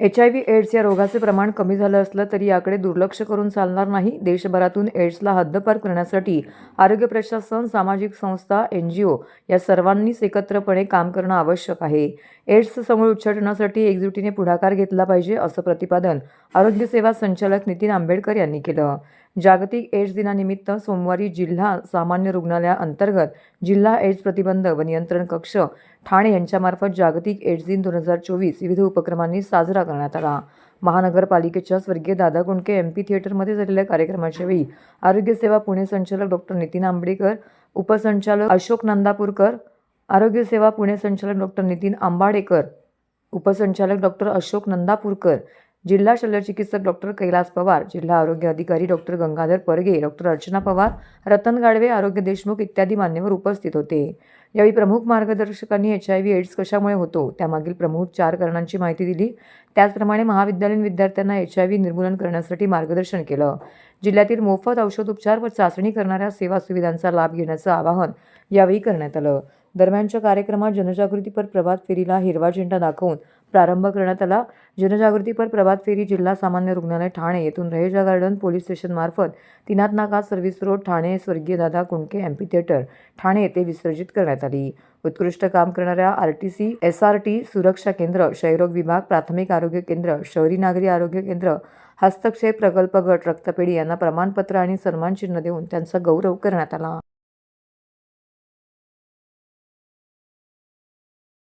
H I V AIDS या रोगाचे प्रमाण कमी झालं असलं तरी याकडे दुर्लक्ष करून चालणार नाही. देशभरातून एड्सला हद्दपार करण्यासाठी आरोग्य प्रशासन सामाजिक संस्था एन जी ओ या सर्वांनीच एकत्रपणे काम करणं आवश्यक आहे. एड्स समूळ उच्चाटनासाठी एकजुटीने पुढाकार घेतला पाहिजे असं प्रतिपादन आरोग्य सेवा संचालक नितीन आंबेडकर यांनी केलं. जागतिक एड्स दिनानिमित्त सोमवारी जिल्हा सामान्य रुग्णालयाअंतर्गत जिल्हा एड्स प्रतिबंध व नियंत्रण कक्ष ठाणे यांच्यामार्फत जागतिक एड्स दिन दोन हजार चोवीस विविध उपक्रमांनी साजरा करण्यात आला. महानगरपालिकेच्या स्वर्गीय दादा कुंडके एम पी थिएटरमध्ये झालेल्या कार्यक्रमाच्या वेळी आरोग्य सेवा पुणे संचालक डॉक्टर नितीन आंबेडकर उपसंचालक अशोक नंदापूरकर आरोग्य सेवा पुणे संचालक डॉक्टर नितीन आंबाडेकर उपसंचालक डॉक्टर अशोक नंदापूरकर जिल्हा शल्यचिकित्सक डॉक्टर कैलास पवार जिल्हा आरोग्य अधिकारी डॉक्टर गंगाधर परगे डॉक्टर अर्चना पवार रतन गाडवे आरोग्य देशमुख इत्यादी मान्यवर उपस्थित होते. यावेळी प्रमुख मार्गदर्शकांनी एच आय व्ही एड्स कशामुळे होतो? त्यामागील प्रमुख चार कारणांची माहिती दिली. त्याचप्रमाणे महाविद्यालयीन विद्यार्थ्यांना एच आय व्ही निर्मूलन करण्यासाठी मार्गदर्शन केलं. जिल्ह्यातील मोफत औषधोपचार व चाचणी करणाऱ्या सेवा सुविधांचा लाभ घेण्याचं आवाहन यावेळी करण्यात आलं. दरम्यानच्या कार्यक्रमात जनजागृतीपर प्रभात फेरीला हिरवा झेंडा दाखवून प्रारंभ करण्यात आला. जनजागृतीपर प्रभात फेरी जिल्हा सामान्य रुग्णालय ठाणे येथून रहेजा गार्डन पोलीस स्टेशनमार्फत तिनाथ नाका सर्व्हिस रोड ठाणे स्वर्गीय दादा कुंडके एम्पी थिएटर ठाणे येथे विसर्जित करण्यात आली. उत्कृष्ट काम करणाऱ्या R T C S R T सुरक्षा केंद्र क्षयरोग विभाग प्राथमिक आरोग्य केंद्र शहरी नागरी आरोग्य केंद्र हस्तक्षेप प्रकल्प गट रक्तपेढी यांना प्रमाणपत्र आणि सन्मानचिन्ह देऊन त्यांचा गौरव करण्यात आला.